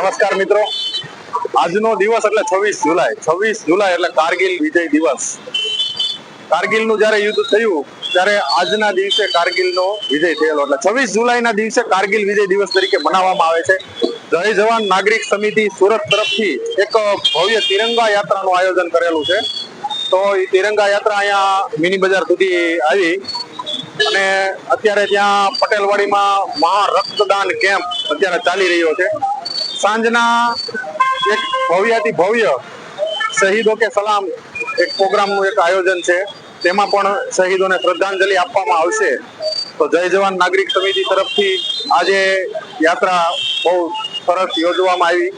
નમસ્કાર મિત્રો. આજનો દિવસ એટલે છવ્વીસ જુલાઈ. છવ્વીસ જુલાઈ એટલે કારગિલ વિજય દિવસ. કારગિલનું જ્યારે યુદ્ધ થયું, ત્યારે આજના દિવસે કારગિલનો વિજય થયેલો. એટલે છવ્વીસ જુલાઈના દિવસે કારગિલ વિજય દિવસ તરીકે મનાવવામાં આવે છે. જય જવાન નાગરિક સમિતિ સુરત તરફથી એક ભવ્ય તિરંગા યાત્રાનું આયોજન કરેલું છે. તો એ તિરંગા યાત્રા અહીંયા મિની બજાર સુધી આવી. અને અત્યારે ત્યાં પટેલવાડીમાં મહા રક્તદાન કેમ્પ અત્યારે ચાલી રહ્યો છે. સાંજના એક ભવ્યાથી ભવ્ય શહીદો કે સલામ એક પ્રોગ્રામનું એક આયોજન છે. તેમાં પણ શહીદોને શ્રદ્ધાંજલિ આપવામાં આવશે. તો જય જવાન નાગરિક સમિતિ તરફથી આજે યાત્રા બહુ સરસ યોજવામાં આવી.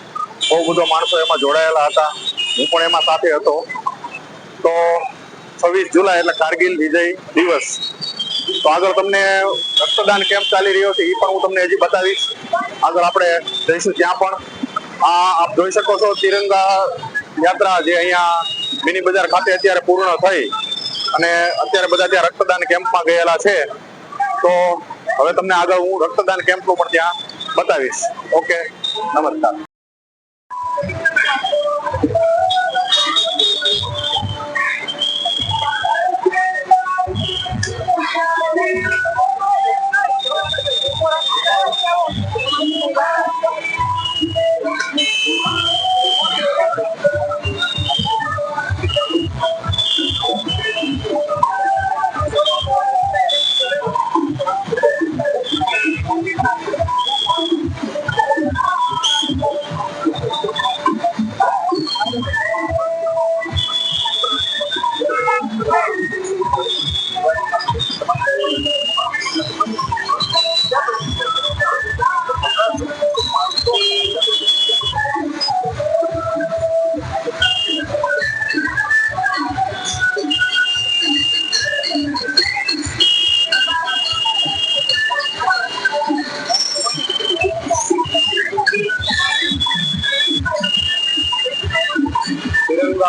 બહુ બધો માણસો એમાં જોડાયેલા હતા. હું પણ એમાં સાથે હતો. તો છવ્વીસ જુલાઈ એટલે કારગિલ વિજય દિવસ. તો આગળ તમને રક્તદાન કેમ્પ ચાલી રહ્યો છે, એ પણ હું તમને હજી બતાવીશ. આગળ આપણે જઈશું ત્યાં પણ. આ આપ જોઈ શકો છો તિરંગા યાત્રા જે અહીંયા મિની બજાર ખાતે અત્યારે પૂર્ણ થઈ અને અત્યારે બધા ત્યાં રક્તદાન કેમ્પમાં ગયેલા છે. તો હવે તમને આગળ હું રક્તદાન કેમ્પનું પણ ત્યાં બતાવીશ. ઓકે, નમસ્કાર.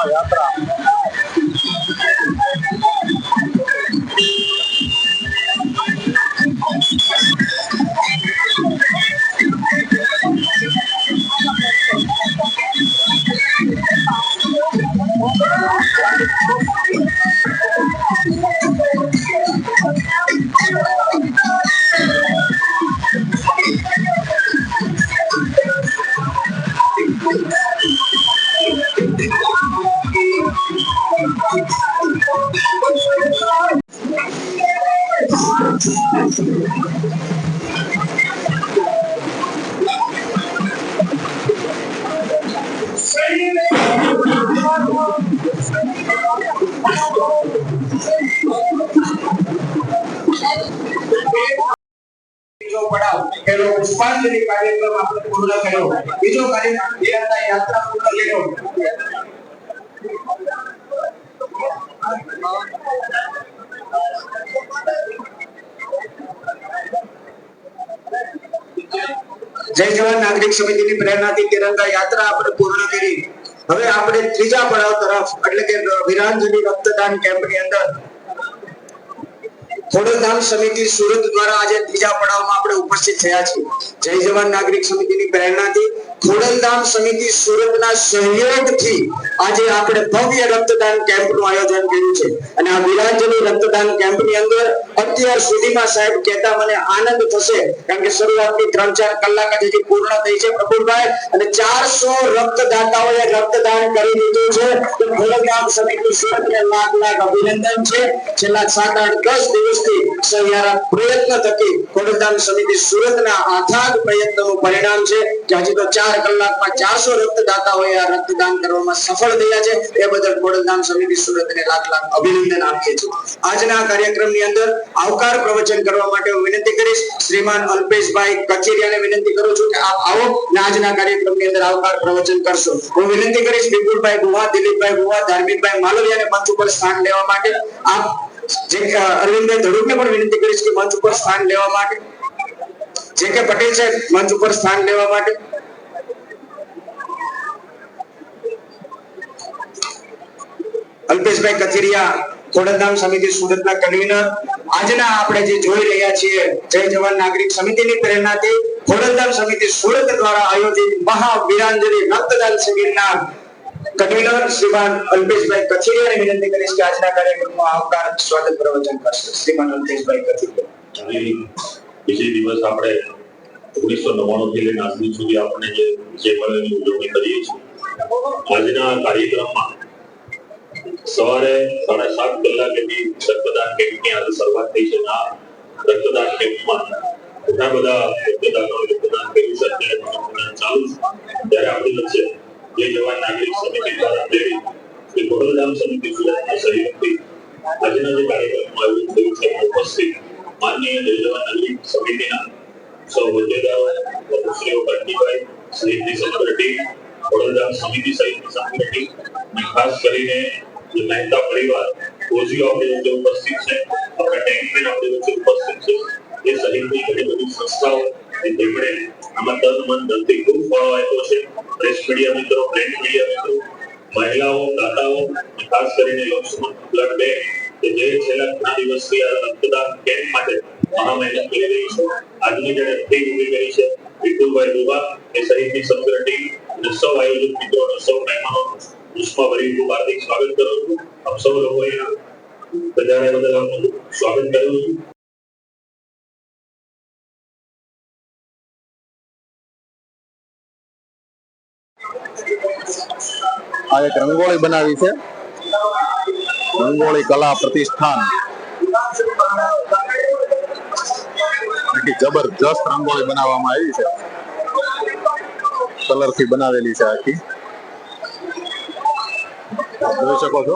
તિરંગા યાત્રા બીજો પડાવ પેલો પુષ્પાંજલિ કાર્યક્રમ આપણે પૂર્ણ કર્યો બીજો કાર્યક્રમ તિરંગા યાત્રા પૂર્ણ કર્યો જય જવાન નાગરિક સમિતિની પ્રેરણાથી તિરંગા યાત્રા આપણે પૂર્ણ કરી. હવે આપણે ત્રીજા પડાવ તરફ, એટલે કે વિરાંજલી રક્તદાન કેમ્પની અંદર. ખોડલધામ સમિતિ સુરત દ્વારા આજે ત્રીજા પડાવમાં આપણે ઉપસ્થિત થયા છીએ. જય જવાન નાગરિક સમિતિની પ્રેરણાથી ખોડલધામ સમિતિ સુરતના સહયોગથી આજે આપણે ભવ્ય રક્તદાન કેમ્પનું આયોજન કર્યું છે. અને આ વિરાંજલી રક્તદાન કેમ્પની અંદર અત્યાર સુધીમાં સાહેબ કહેતા મને આનંદ થશે, કારણ કે શરૂઆતની ત્રણ ચાર કલાક હજી પૂર્ણ થઈ છે પ્રફુલભાઈ, અને ચારસો રક્તદાતાઓએ રક્તદાન કરી દીધું છે. તો ભોલગામ સમિતિ સુરતને લાખ લાખ અભિનંદન છે. છેલ્લા સાત આઠ દસ દિવસથી સહિયારા પ્રયત્ન થકી ભોલગામ સમિતિ સુરતના આથાગ પ્રયત્નનું પરિણામ છે, કે હજી તો ચાર કલાકમાં ચારસો રક્તદાતાઓએ આ રક્તદાન કરવામાં સફળ થયા છે. એ બદલ ખોડલધામ સમિતિ સુરતને લાખ લાખ અભિનંદન આપીએ છીએ આજના કાર્યક્રમની અંદર આવકાર પ્રવચન કરવા માટે હું વિનંતી કરીશ. શ્રીમાન અલ્પેશભાઈ કચેરિયાને વિનંતી કરું છું કે આપ આવો ને આજના કાર્યક્રમની અંદર આવકાર પ્રવચન કરશો. હું વિનંતી કરીશ વિપુલભાઈ ગુહા દિલીપભાઈ ગુહા ધાર્મિકભાઈ માલવિયાને મંચ ઉપર સ્થાન લેવા માટે. આપ જે અરવિંદભાઈ ધડુકને પણ વિનંતી કરીશ કે મંચ ઉપર સ્થાન લેવા માટે. જે કે પટેલ સાહેબ મંચ ઉપર સ્થાન લેવા માટે. અલ્પેશભાઈ કથિરિયા ખોડલધામ સમિતિ સુરતના કન્વીનર. આજના આપણે જે જોઈ રહ્યા છીએ, જય જવાન નાગરિક સમિતિની પ્રેરણાથી ખોડલધામ સમિતિ સુરત દ્વારા આયોજિત મહાવીરાંજલિ રક્તદાન શિબિરના કન્વીનર શ્રીમાન અલ્પેશભાઈ કથિરિયાને વિનંતી કરીશ કે આજના કાર્યક્રમમાં આવકાર સ્વાગત પ્રવચન કરશે. શ્રીમાન અલ્પેશભાઈ કથિરિયા બીજે દિવસ આપણે ઓગણીસો નવ્વાણું થી લઈને આજ સુધી આપણે જે વિજય પર્વની ઉજવણી કરીએ છીએ. આજના કાર્યક્રમમાં સવારે સાડા સાત કલાકેથી રક્તદાન કેમ્પની આજે શરૂઆત થઈ છે. આ રક્તદાન કેમ્પમાં ઘણા બધા રક્તદાનો રક્તદાન કરી શકે ચાલુ ત્યારે આપણી વચ્ચે જે જવાન નાગરિક સમિતિ દ્વારા પ્રેરિત શ્રી ખોડલધામ સમિતિ સુરતના સહયોગથી આજના જે કાર્યક્રમનું આયોજન થયું છે ઉપસ્થિત માનનીય જય જવાન નાગરિક સમિતિના સૌ હોદ્દેદારો શ્રીઓ કાર્તિકભાઈ સહિતની સમગ્ર ટીમ વડોદરા સમિતિ સહિતની સમગ્ર ટીમ ખાસ કરીને જે મહેતા પરિવાર ઓજીઓ આપણી વચ્ચે ઉપસ્થિત છે આપણા ટેન્કમેન આપણી વચ્ચે ઉપસ્થિત છે એ સહિતની ઘણી બધી સંસ્થાઓ કે જેમણે આમાં તન મન ધનથી ખૂબ ફાળો આપ્યો છે પ્રેસ મીડિયા મિત્રો પ્રિન્ટ મીડિયા મિત્રો મહિલાઓ દાતાઓ ખાસ કરીને લક્ષ્મણ બ્લડ બેંક કે જે છેલ્લા ઘણા દિવસથી આ રક્તદાન કેમ્પ માટે મહા કરી રહી છે આજની જેને ટીમ ઊભી કરી છે વિપુલભાઈ દુબા એ સહિતની સમગ્ર ટીમ સૌ આયોજક મિત્રો અને સૌ મહેમાનો ખૂબ હાર્દિક સ્વાગત કરું છું. આપ સૌ લોકોએ બધાને બધા સ્વાગત કરું છું. આ એક રંગોળી બનાવી છે. રંગોળી કલા પ્રતિષ્ઠાન. જબરજસ્ત રંગોળી બનાવવામાં આવી છે. કલરથી બનાવેલી છે આખી. જોઈ શકો છો.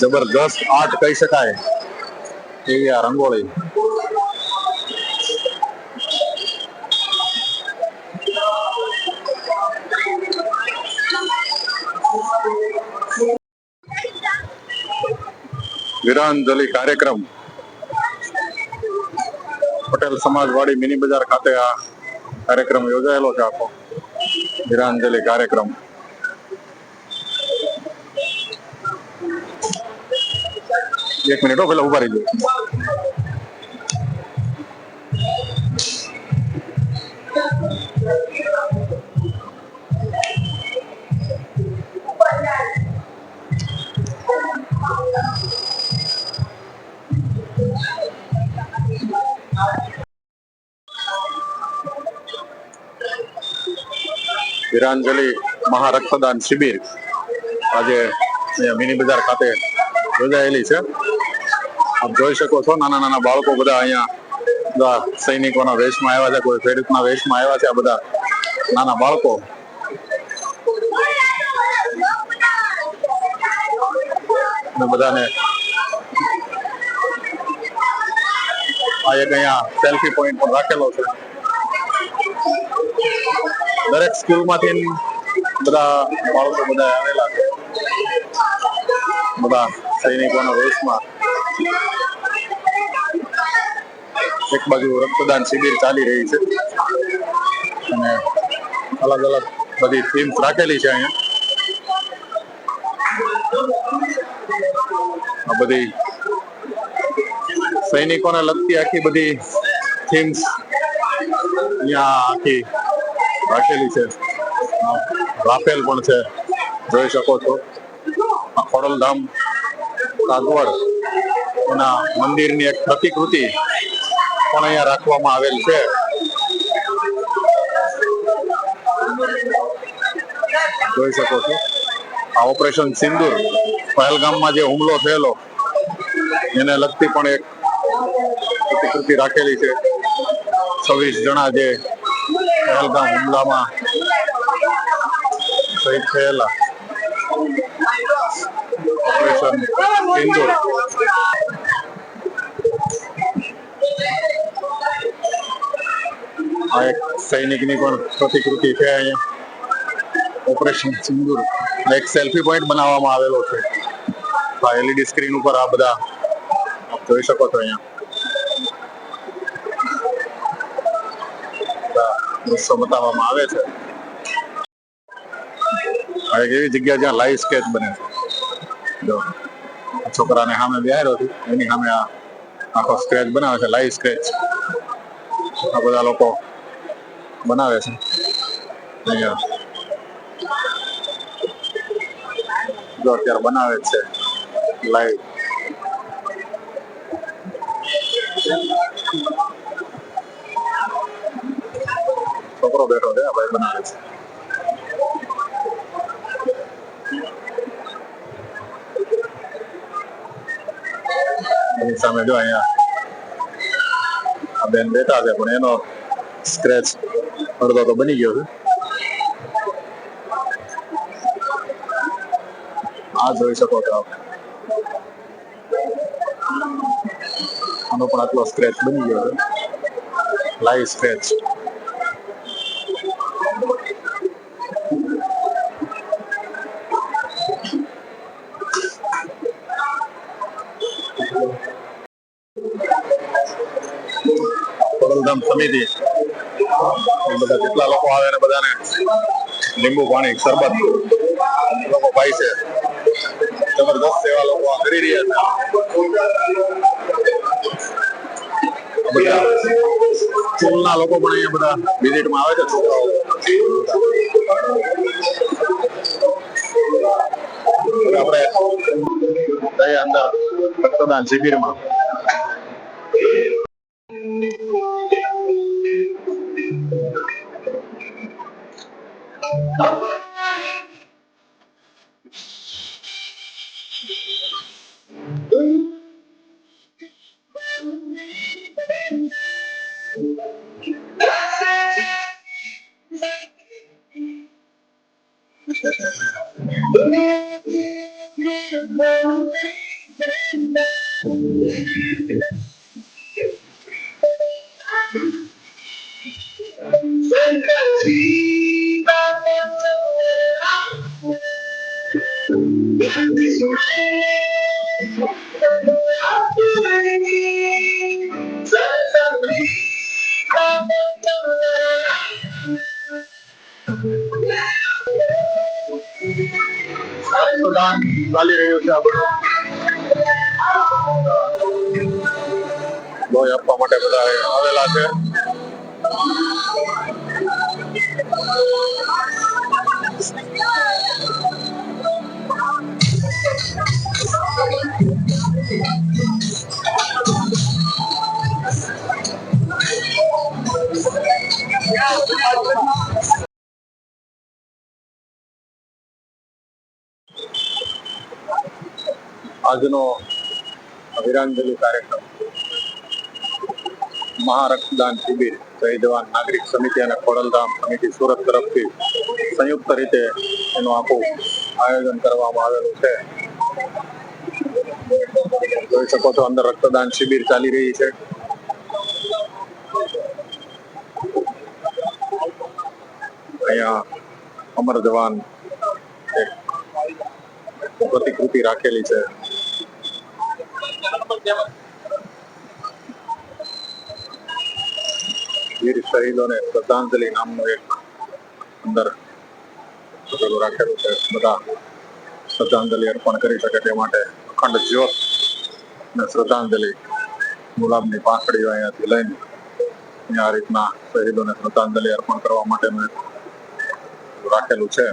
જબરદસ્ત આર્ટ કહી શકાય એવી આ રંગોળી. વિરાંજલિ કાર્યક્રમ. પટેલ સમાજવાડી મિની બજાર ખાતે આ કાર્યક્રમ યોજાયેલો છે આખો. વિરાંજલિ કાર્યક્રમ એક મિનિટ હો પેલા ઊભા રહી વિરાંજલિ મહારક્તદાન શિબિર આજે મિની બજાર ખાતે યોજાયેલી છે. આપ જોઈ શકો છો, નાના નાના બાળકો બધા અહીંયા સૈનિકોના વેશમાં આવ્યા છે, કોઈ ખેડૂતના વેશમાં આવ્યા છે, આ બધા નાના બાળકો. બધાને આ એક અહીંયા સેલ્ફી પોઈન્ટ પણ રાખેલો છે. દરેક સ્કૂલમાંથી બધા બાળકો બધા આવેલા છે. બધા સૈનિકોના વેશમાં એક બાજુ રક્તદાન શિબિર ચાલી રહી છે. અને અલગ અલગ બધી થીમ્સ રાખેલી છે અહીંયા. આ બધી સૈનિકોને લગતી આખી બધી થીમ્સ અહીંયા આખી રાખેલી છે. રાફેલ પણ છે. જોઈ શકો છો. ખોડલધામ કાગવડ એના મંદિરની એક પ્રતિકૃતિ પણ અહીંયા રાખવામાં આવેલ છે. જોઈ શકો છો. આ ઓપરેશન સિંદૂર પહેલગામમાં જે હુમલો થયેલો, એને લગતી પણ એક પ્રતિકૃતિ રાખેલી છે. છવ્વીસ જણા જે પહેલગામ હુમલામાં શહીદ થયેલા ઓપરેશન સિંદૂર આ એક સૈનિકની પણ પ્રતિકૃતિ છે અહીંયા. ઓપરેશન સિંદૂર એક સેલ્ફી પોઈન્ટ બનાવવામાં આવેલો છે. આ એલઈડી સ્ક્રીન ઉપર આ બધા આપ જોઈ શકો છો અહીંયા. બધા બતાવવામાં આવે છે. આ એક એવી જગ્યા જ્યાં લાઈવ સ્કેચ બને છે. જો, છોકરાને સામે બેહાર્યો છે, એની સામે આ આખો સ્ક્રેચ બનાવે છે લાઈવ સ્કેચ આ બધા લોકો બનાવે છે. અહીંયા. જો, અત્યારે બનાવે છે લાઈવ છોકરો બેઠો છે ભાઈ બનાવે છે સામે જો અહીંયા આ બેન બેઠા છે, પણ એનો સ્ક્રેચ અડધો તો બની ગયો છે. આ જોઈ શકો છો આપ. આનો પણ આટલો સ્ક્રેચ બની ગયો છે. લાઈવ સ્ક્રેચ ખોડલધામ સમિતિ. બધા જેટલા લોકો આવે ને બધાને? લીંબુ પાણી, શરબત. લોકો ભાઈ છે. જબરદસ્ત સેવા લોકો કરી રહ્યા છે. બધા સ્કૂલના લોકો પણ અહીંયા બધા વિઝિટમાં આવે છે. છોકરાઓ આપણે જઈએ અંદર રક્તદાન શિબિરમાં રક્તદાન ચાલી રહ્યું છે આપણું લોહી આપવા માટે બધા આવેલા છે. આજનો વિરાંજલિ કાર્યક્રમ. મહારક્તદાન શિબિર જય જવાન નાગરિક સમિતિ અને ખોડલધામ સમિતિ સુરત તરફથી સંયુક્ત રીતે એનું આખું આયોજન કરવામાં આવેલું છે. જોઈ શકો છો, અંદર રક્તદાન શિબિર ચાલી રહી છે. અહીંયા અમર જવાન એક પ્રતિકૃતિ રાખેલી છે. વીર શહીદોને શ્રદ્ધાંજલિ નામનું એક અંદર પેલું રાખેલું છે. બધા શ્રદ્ધાંજલિ અર્પણ કરી શકે તે માટે અખંડ જ્યોત ને શ્રદ્ધાંજલિ ગુલાબની પાંખડીઓ અહીંયાથી લઈને આ રીતના શહીદોને શ્રદ્ધાંજલિ અર્પણ કરવા માટેનું એક રાખેલું છે.